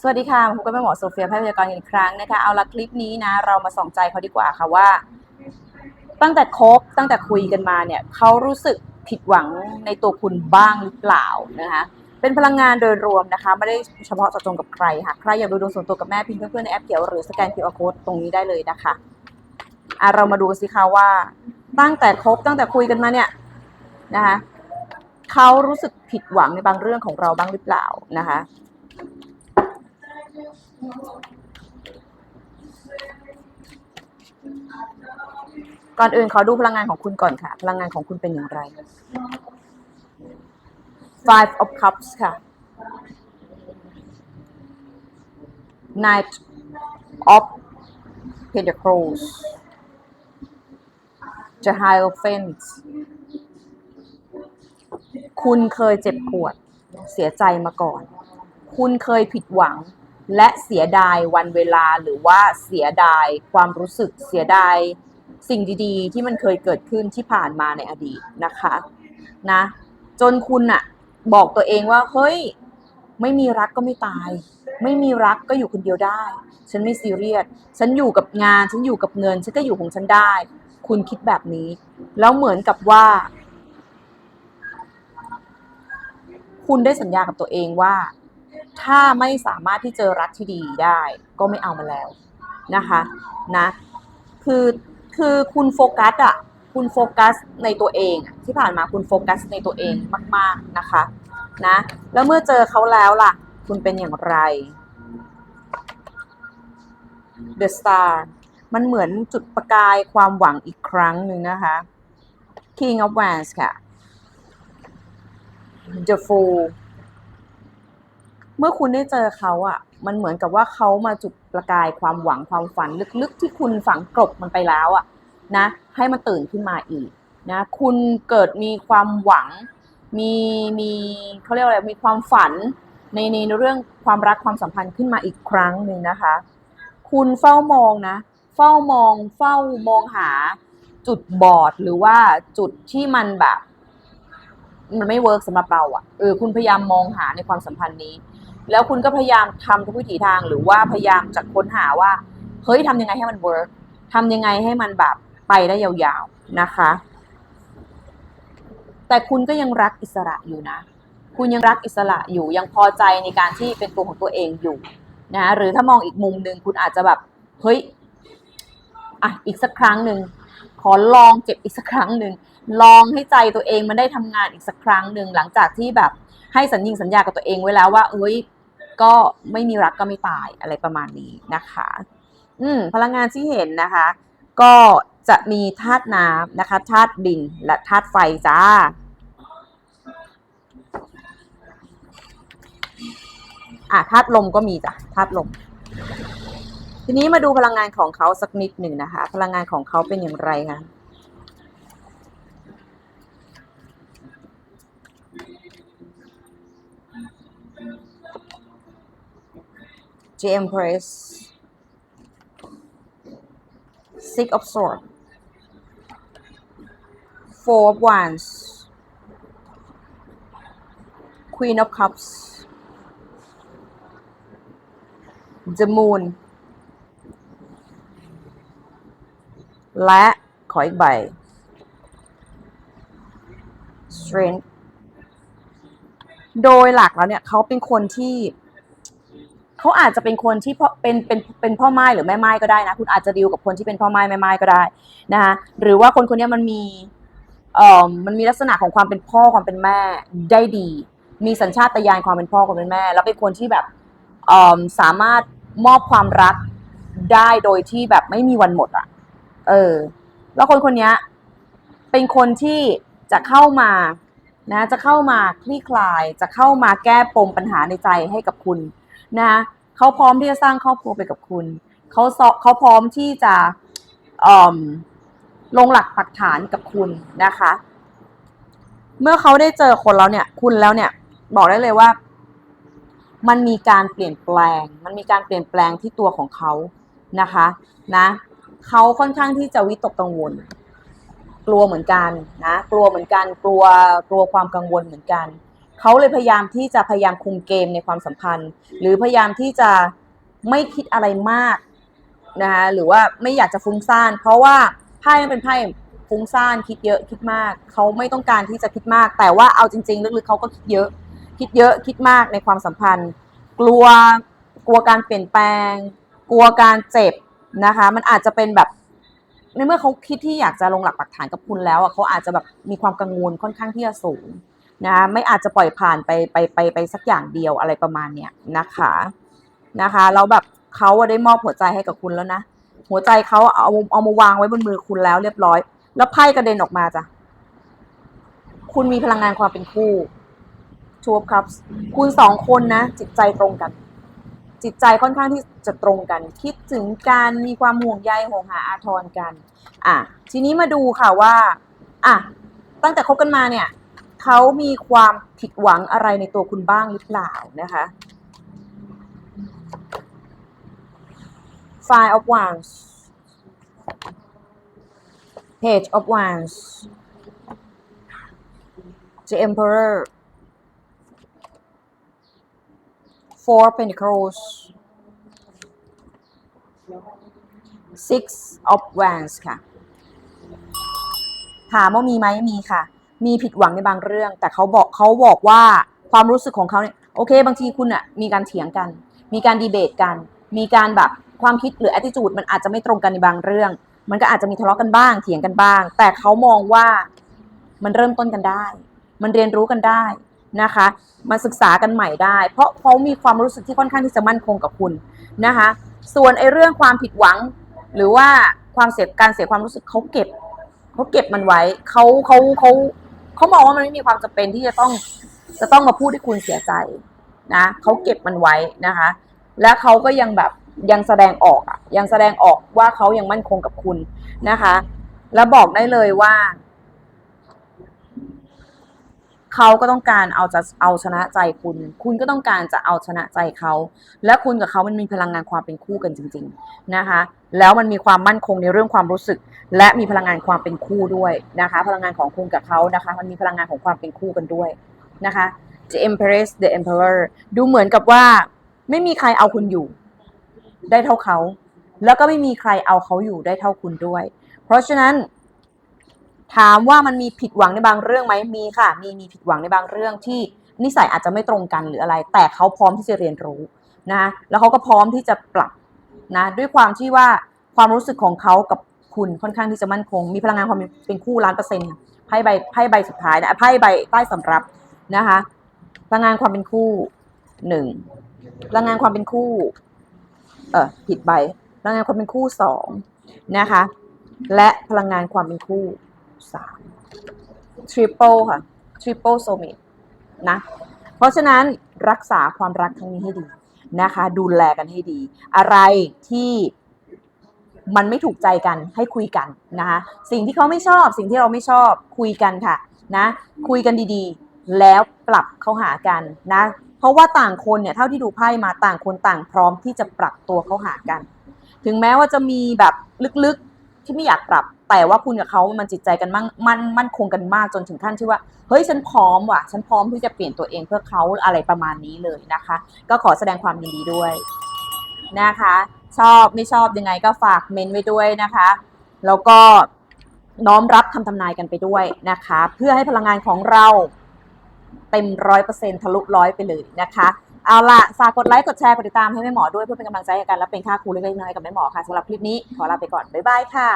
สวัสดีค่ะพบกับแม่หมอโซเฟียแพทย์พยากรณ์อีกครั้งนะคะ เอาละคลิปนี้นะ เรามาส่องใจเขาดีกว่าค่ะว่า ตั้งแต่คบตั้งแต่คุยกันมาเนี่ยเขารู้สึกผิดหวังในตัวคุณบ้างหรือเปล่านะคะ เป็นพลังงานโดยรวมนะคะ ไม่ได้เฉพาะเจาะจงกับใครค่ะ ใครอยากดูดวงส่วนตัวกับแม่พิมพ์เพื่อนๆในแอปเขียวหรือสแกน QR code ตรงนี้ได้เลยนะคะอะเรามาดูกันสิคะว่า ตั้งแต่คบตั้งแต่คุยกันมาเนี่ยนะคะเขารู้สึกผิดหวังในบางเรื่องของเราบ้างหรือเปล่านะคะ ก่อนอื่นขอดูพลังงานของคุณก่อนค่ะ พลังงานของคุณเป็นอย่างไร Five of Cups ค่ะ Knight of Pentacles The Hierophant คุณเคยเจ็บปวด เสียใจมาก่อน คุณเคยผิดหวัง และเสียดายวันเวลาหรือว่าเสียดายความรู้สึกเสียดายสิ่งดีๆ ที่มันเคยเกิดขึ้นที่ผ่านมาในอดีตนะคะนะจนคุณอะบอกตัวเองว่าเฮ้ยไม่มีรักก็ไม่ตาย ไม่มีรักก็อยู่คนเดียวได้ ฉันไม่ซีเรียสฉันอยู่กับงาน ฉันอยู่กับเงิน ฉันก็อยู่ของฉันได้ คุณคิดแบบนี้ แล้วเหมือนกับว่า คุณได้สัญญากับตัวเองว่า ถ้าไม่สามารถที่เจอรักที่ดีได้ก็ไม่เอามาแล้วนะคะนะคือคือคุณโฟกัสอะคุณโฟกัสในตัวเองที่ผ่านมาคุณโฟกัสในตัวเองมาก ๆนะคะนะแล้วเมื่อเจอเขาแล้วล่ะ คุณเป็นอย่างไร The Star มันเหมือนจุดประกายความหวังอีกครั้งหนึ่งนะคะ King of Wands ค่ะ The Fool เมื่อคุณได้เจอเขาอะ่ะ มันเหมือนกับว่าเขามาจุดประกายความหวังความฝันลึกๆ ที่คุณฝังกลบมันไปแล้วอะ่ะนะ ให้มันตื่นขึ้นมาอีกนะคุณเกิดมีความหวัง มีมีเขาเรียกว่าอะไรมีความฝันในในเรื่องความรักความสัมพันธ์ขึ้นมาอีกครั้งหนึ่งนะคะ คุณเฝ้ามองนะ เฝ้ามอง เฝ้ามองหาจุดบอดหรือว่าจุดที่มันแบบ มันไม่เวิร์กสำหรับเราอะ่ะเออคุณพยายามมองหาในความสัมพันธ์นี้ แล้วคุณก็พยายามทำทุกวิถีทางหรือว่าพยายามจะค้นหาว่า เฮ้ยทำยังไงให้มันเวิร์กทำยังไงให้มันแบบไปได้ยาวๆนะคะ แต่คุณก็ยังรักอิสระอยู่นะ คุณยังรักอิสระอยู่ยังพอใจในการที่เป็นตัวของตัวเองอยู่นะหรือถ้ามองอีกมุมหนึ่งคุณอาจจะแบบเฮ้ยอะอีกสักครั้งหนึ่งขอลองเจ็บอีกสักครั้งหนึ่งลองให้ใจตัวเองมันได้ทำงานอีกสักครั้งหนึ่งหลังจากที่แบบให้สัญญิงสัญญากับตัวเองไว้แล้วว่า เอ้ย ก็ไม่มีรักก็ไม่ตายอะไรประมาณนี้นะคะ อืมพลังงานที่เห็นนะคะ ก็จะมีธาตุน้ำนะคะธาตุดินและธาตุไฟจ้าอะธาตุลมก็มีจ้ะธาตุลม ทีนี้มาดูพลังงานของเขาสักนิดหนึ่งนะคะ พลังงานของเขาเป็นอย่างไรคะ The Empress Six of Swords Four of Wands Queen of Cups The Moon และขออีกใบ Strength โดยหลักแล้วเนี่ยเขาเป็นคนที่ เขาอาจจะเป็นคนที่เป็นเป็นเป็นพ่อไม้หรือแม่ไม้ก็ได้นะคุณอาจจะดีลกับคนที่เป็นพ่อไม้แม่ไม้ก็ได้นะคะหรือว่าคนคนนี้มันมีเอ่อมันมีลักษณะของความเป็นพ่อความเป็นแม่ได้ดี มีสัญชาตญาณความเป็นพ่อความเป็นแม่ แล้วเป็นคนที่แบบเอ่อสามารถมอบความรักได้โดยที่แบบไม่มีวันหมดอะ เออ แล้วคนคนนี้เป็นคนที่จะเข้ามานะ จะเข้ามาคลี่คลาย จะเข้ามาแก้ปมปัญหาในใจให้กับคุณนะ เขาพร้อมที่จะสร้างครอบครัวไปกับคุณ เขาซเขาพร้อมที่จะลงหลักปักฐานกับคุณนะคะ เมื่อเขาได้เจอคนแล้วเนี่ย คุณแล้วเนี่ย บอกได้เลยว่า มันมีการเปลี่ยนแปลง มันมีการเปลี่ยนแปลงที่ตัวของเขานะคะนะเขาค่อนข้างที่จะวิตกกังวล กลัวเหมือนกันนะ กลัวเหมือนกัน กลัวกลัวความกังวลเหมือนกัน เขาเลยพยายามที่จะพยายามคุมเกมในความสัมพันธ์ หรือพยายามที่จะไม่คิดอะไรมากนะคะหรือว่าไม่อยากจะฟุ้งซ่าน เพราะว่าไพ่มันเป็นไพ่ฟุ้งซ่านคิดเยอะคิดมาก เขาไม่ต้องการที่จะคิดมาก แต่ว่าเอาจริง ๆ ลึกๆเขาก็คิดเยอะ คิดเยอะคิดมากในความสัมพันธ์ กลัวกลัวการเปลี่ยนแปลง กลัวการเจ็บนะคะ มันอาจจะเป็นแบบในเมื่อเขาคิดที่อยากจะลงหลักปักฐานกับคุณแล้วอะเขาอาจจะแบบมีความกังวลค่อนข้างที่จะสูง นะไม่อาจจะปล่อยผ่านไปไปไปไปสักอย่างเดียวอะไรประมาณเนี้ยนะคะนะคะแล้วแบบเขาได้มอบหัวใจให้กับคุณแล้วนะหัวใจเขาเอาเอามาวางไว้บนมือคุณแล้วเรียบร้อย แล้วไพ่กระเด็นออกมาจ้ะคุณมีพลังงานความเป็นคู่ทูบครับ คุณสองคนนะจิตใจตรงกัน จิตใจค่อนข้างที่จะตรงกัน คิดถึงการมีความห่วงใยห่วงหาอาทรกัน อะ ทีนี้มาดูค่ะว่า อะ ตั้งแต่คบกันมาเนี่ย เขามีความผิดหวังอะไรในตัวคุณบ้างหรือเปล่านะคะ Five of Wands Page of Wands The Emperor Four Pentacles Six of Wands ค่ะ ถามว่ามีไหมมีค่ะ มีผิดหวังในบางเรื่อง แต่เขาบอกเขาบอกว่าความรู้สึกของเขาเนี่ยโอเค บางทีคุณอะมีการเถียงกัน มีการดีเบตกัน มีการแบบความคิดหรือ attitude มันอาจจะไม่ตรงกันในบางเรื่อง มันก็อาจจะมีทะเลาะกันบ้าง เถียงกันบ้าง แต่เขามองว่ามันเริ่มต้นกันได้ มันเรียนรู้กันได้นะคะ มาศึกษากันใหม่ได้ เพราะเขามีความรู้สึกที่ค่อนข้างที่จะมั่นคงกับคุณนะคะ ส่วนไอ้เรื่องความผิดหวัง หรือว่าความเสียการเสียความรู้สึกเขาเก็บเขาเก็บมันไว้เขาเขาเขา เขามองว่ามันไม่มีความจำเป็นที่จะต้องจะต้องมาพูดให้คุณเสียใจนะเขาเก็บมันไว้นะคะ และเขาก็ยังแบบยังแสดงออกอะยังแสดงออกว่าเขายังมั่นคงกับคุณนะคะ แล้วบอกได้เลยว่า เขาก็ต้องการเอาจะเอาชนะใจคุณ คุณก็ต้องการจะเอาชนะใจเขา และคุณกับเขามันมีพลังงานความเป็นคู่กันจริง ๆนะคะ แล้วมันมีความมั่นคงในเรื่องความรู้สึก และมีพลังงานความเป็นคู่ด้วยนะคะ พลังงานของคุณกับเขานะคะ มันมีพลังงานของความเป็นคู่กันด้วยนะคะ The Empress The Emperor ดูเหมือนกับว่าไม่มีใครเอาคุณอยู่ ได้เท่าเขา แล้วก็ไม่มีใครเอาเขาอยู่ได้เท่าคุณด้วย เพราะฉะนั้น ถามว่ามันมีผิดหวังในบางเรื่องไหมมีค่ะ มีมีผิดหวังในบางเรื่องที่นิสัยอาจจะไม่ตรงกันหรืออะไร แต่เขาพร้อมที่จะเรียนรู้นะแล้วเขาก็พร้อมที่จะปรับนะด้วยความที่ว่าความรู้สึกของเขากับคุณค่อนข้างที่จะมั่นคง มีพลังงานความเป็นคู่ล้านเปอร์เซ็นต์ไพ่ใบไพ่ใบสุดท้ายนะไพ่ใบใต้สำรับนะคะพลังงานความเป็นคู่หนึ่งพลังงานความเป็นคู่ เออผิดใบพลังงานความเป็นคู่สองนะคะ และพลังงานความเป็นคู่ สาม triple ค่ะ triple soulmate นะ เพราะฉะนั้นรักษาความรักครั้งนี้ให้ดีนะคะ ดูแลกันให้ดี อะไรที่มันไม่ถูกใจกันให้คุยกันนะคะสิ่งที่เขาไม่ชอบ สิ่งที่เราไม่ชอบคุยกันค่ะนะคุยกันดีๆ แล้วปรับเข้าหากันนะเพราะว่าต่างคนเนี่ยเท่าที่ดูไพ่มาต่างคนต่างพร้อมที่จะปรับตัวเข้าหากัน ถึงแม้ว่าจะมีแบบลึกๆที่ไม่อยากปรับ แต่ว่าคุณกับเขามันจิตใจกันมั่นมั่นมั่นคงกันมากจนถึงขั้นที่ว่า เฮ้ยฉันพร้อมว่ะ ฉันพร้อมที่จะเปลี่ยนตัวเองเพื่อเขาอะไรประมาณนี้เลยนะคะ ก็ขอแสดงความยินดีด้วยนะคะ ชอบไม่ชอบยังไงก็ฝากเมนไว้ด้วยนะคะ แล้วก็น้อมรับคำทำนายกันไปด้วยนะคะ เพื่อให้พลังงานของเราเต็มร้อยเปอร์เซ็นต์ทะลุร้อยไปเลยนะคะเอาล่ะฝากกดไลค์กดแชร์กดติดตามให้แม่หมอด้วยเพื่อเป็นกำลังใจให้กันและเป็นค่าครูเล็กๆน้อยๆกับแม่หมอค่ะสำหรับคลิปนี้ขอลาไปก่อน บ๊ายบายค่ะ